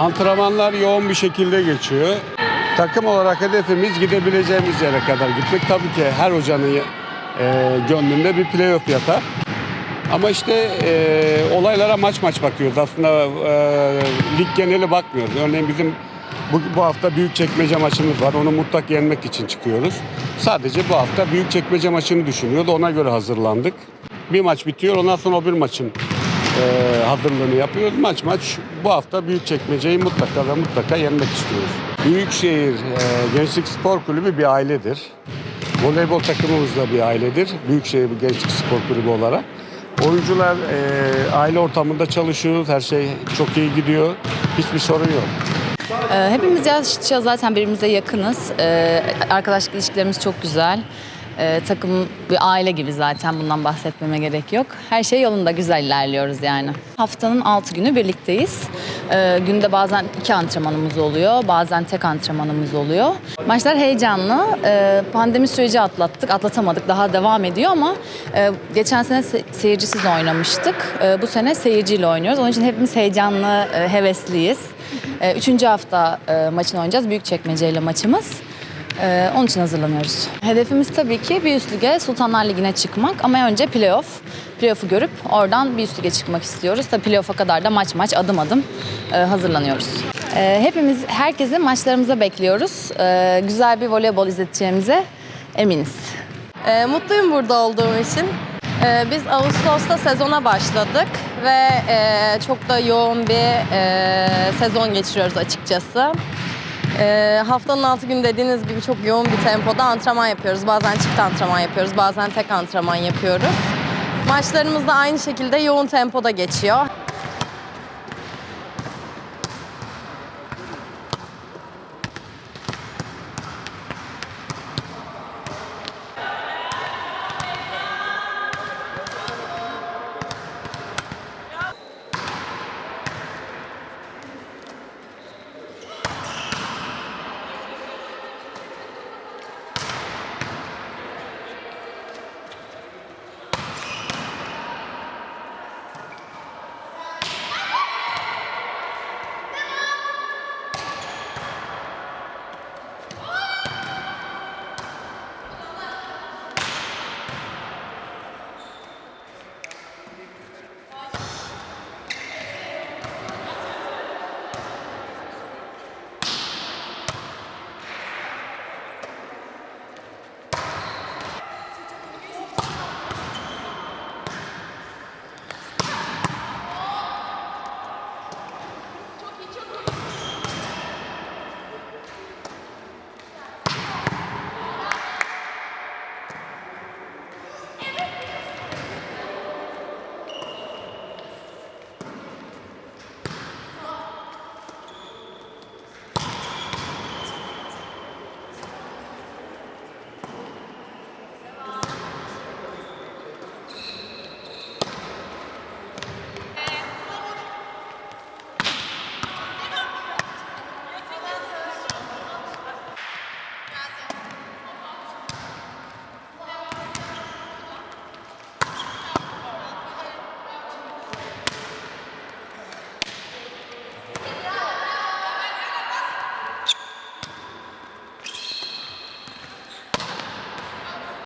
Antrenmanlar yoğun bir şekilde geçiyor. Takım olarak hedefimiz gidebileceğimiz yere kadar gitmek. Tabii ki her hocanın e, gönlünde bir playoff yatar. Ama işte e, olaylara maç maç bakıyoruz. Aslında e, lig geneli bakmıyoruz. Örneğin bizim bu, bu hafta Büyükçekmece maçımız var. Onu mutlak yenmek için çıkıyoruz. Sadece bu hafta Büyükçekmece maçını düşünüyoruz. Ona göre hazırlandık. Bir maç bitiyor. Ondan sonra o bir maçın e, hazırlığını yapıyoruz. Maç maç bu hafta Büyükçekmece'yi mutlaka ve mutlaka yenmek istiyoruz. Büyükşehir e, Gençlik Spor Kulübü bir ailedir. Voleybol takımımız da bir ailedir. Büyükşehir Gençlik Spor Kulübü olarak. Oyuncular e, aile ortamında çalışıyoruz. Her şey çok iyi gidiyor. Hiçbir sorun yok. Ee, Hepimiz yaşça zaten birbirimize yakınız. Ee, Arkadaşlık ilişkilerimiz çok güzel. Ee, Takım bir aile gibi zaten bundan bahsetmeme gerek yok. Her şey yolunda güzel ilerliyoruz yani. Haftanın 6 günü birlikteyiz. Ee, Günde bazen iki antrenmanımız oluyor, bazen tek antrenmanımız oluyor. Maçlar heyecanlı. Ee, Pandemi süreci atlattık, atlatamadık. Daha devam ediyor ama e, geçen sene se- seyircisiz oynamıştık. Ee, Bu sene seyirciyle oynuyoruz. Onun için hepimiz heyecanlı, e, hevesliyiz. Ee, Üçüncü hafta e, maçını oynayacağız. Büyükçekmece ile maçımız. Ee, onun için hazırlanıyoruz. Hedefimiz tabii ki bir üst lige, Sultanlar Ligi'ne çıkmak ama önce playoff. Playoff'u görüp oradan bir üst lige çıkmak istiyoruz. Tabii playoff'a kadar da maç maç adım adım e, hazırlanıyoruz. Ee, hepimiz, herkesi maçlarımıza bekliyoruz. Ee, güzel bir voleybol izleteceğimize eminiz. Ee, mutluyum burada olduğum için. Ee, biz Ağustos'ta sezona başladık ve e, çok da yoğun bir e, sezon geçiriyoruz açıkçası. Ee, haftanın 6 gün dediğiniz gibi çok yoğun bir tempoda antrenman yapıyoruz. Bazen çift antrenman yapıyoruz, bazen tek antrenman yapıyoruz. Maçlarımız da aynı şekilde yoğun tempoda geçiyor.